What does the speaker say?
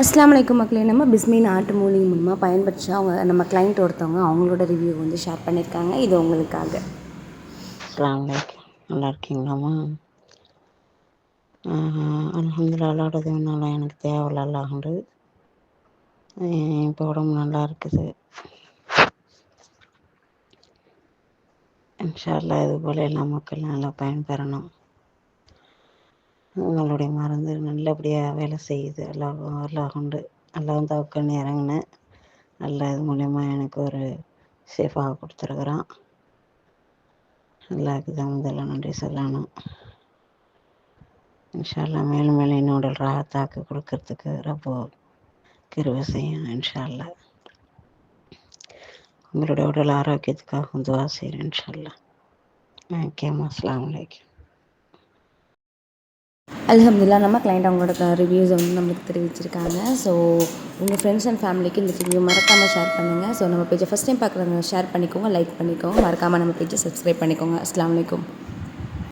அஸ்லாம் அலைக்கும் மக்களே நம்ம பிஸ்மின் ஆட்டு மூலிகை மூலமாக பயன்படுத்தி அவங்க நம்ம கிளைண்ட் ஒருத்தவங்க அவங்களோட ரிவ்யூ வந்து ஷேர் பண்ணியிருக்காங்க இது உங்களுக்காக. அஸ்ஸலாமு அலைக்கும். நல்லா இருக்கீங்களாம்மா அலமதுல்லா நல்லா எனக்கு தேவையில்ல அல்லாண்டு இப்போ உடம்பு நல்லா இருக்குது. இன்ஷால்லா இது போல் எல்லா மக்களும் நல்லா பயன்பெறணும். உங்களுடைய மருந்து நல்லபடியாக வேலை செய்யுது. எல்லாம் கொண்டு நல்லா தவக்கன்னு இறங்கினேன் நல்லா இது மூலயமா எனக்கு ஒரு சேஃபாக கொடுத்துருக்குறான். நல்லா தான் முதல்ல நன்றி சொல்லணும். இன்ஷால்லா மேலும் மேலும் என்னோட ராகத்தாக்கு கொடுக்கறதுக்கு ரொம்ப கிருவை செய்யணும் இன்ஷால்லா உங்களுடைய உடல் ஆரோக்கியத்துக்காக துவா செய்கிறேன் இன்ஷால்லா ஓகேம்மா அஸ்லாம் வலைக்கம் அலமதுல்லா நம்ம கிளைண்ட் அவங்களோட ரிவ்யூஸ் வந்து நம்மளுக்கு தெரிவிச்சிருக்காங்க. ஸோ உங்கள் ஃப்ரெண்ட்ஸ் அண்ட் ஃபேமிலிக்கு இந்த ரிவ்யூ மறக்காமல் ஷேர் பண்ணுங்கள் ஸோ நம்ம பேஜை ஃபஸ்ட் டைம் பார்க்குறவங்க ஷேர் பண்ணிக்கோங்க லைக் பண்ணிக்கோங்க. மறக்காமல் நம்ம பேஜை சப்ஸ்கிரைப் பண்ணிக்கோங்க. அஸ்லாம் அலைக்கும்.